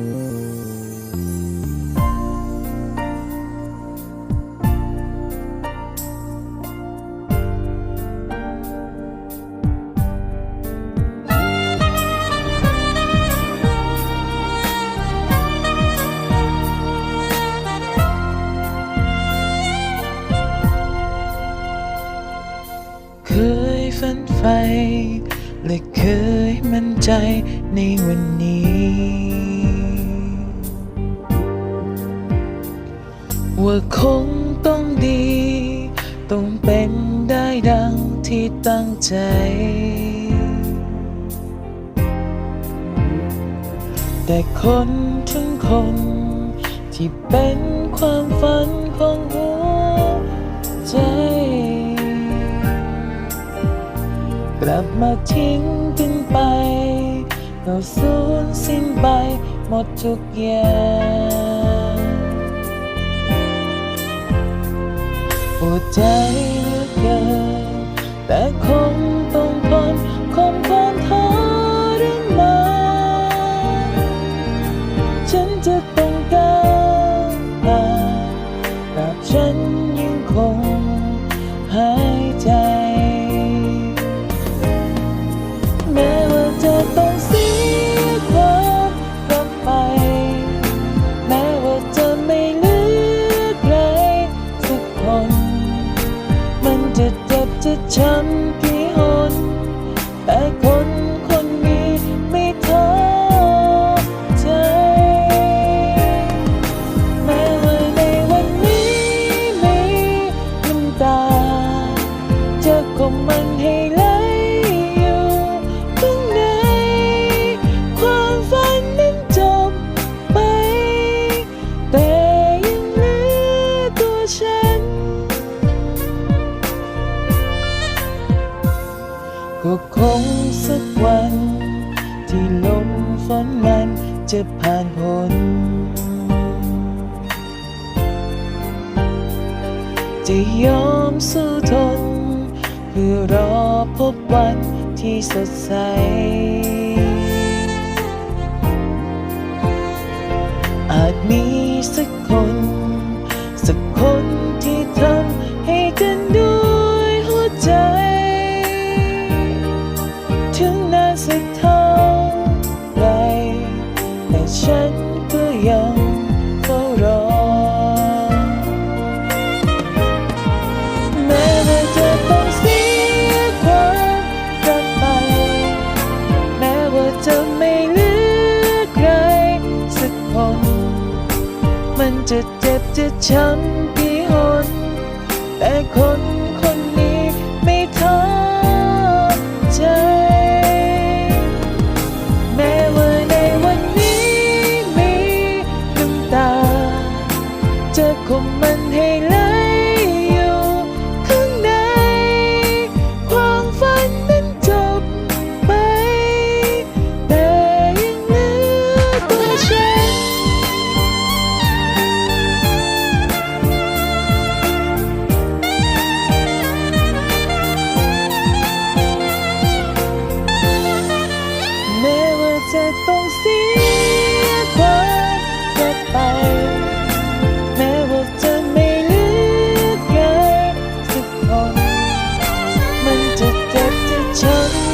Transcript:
เคยฝันไฟและเคยมั่นใจในวันนี้ ว่าคงต้องดี ต้องเป็นได้ดังที่ตั้งใจ แต่คนทั้งคน ที่เป็นความฝันของหัวใจ กลับมาทิ้งกันไปเราสูญสิ้นไปหมดทุกอย่าง ดใจเหลือเกินแต่คง ก็คงสักวัน ที่ลมฝนนั้นจะผ่านพ้นจะยอมสู้ทน เพื่อรอพบวันที่สดใส จะไม่เหลือใครสักคน มันจะเจ็บจะช้ำกี่หนแต่คน love.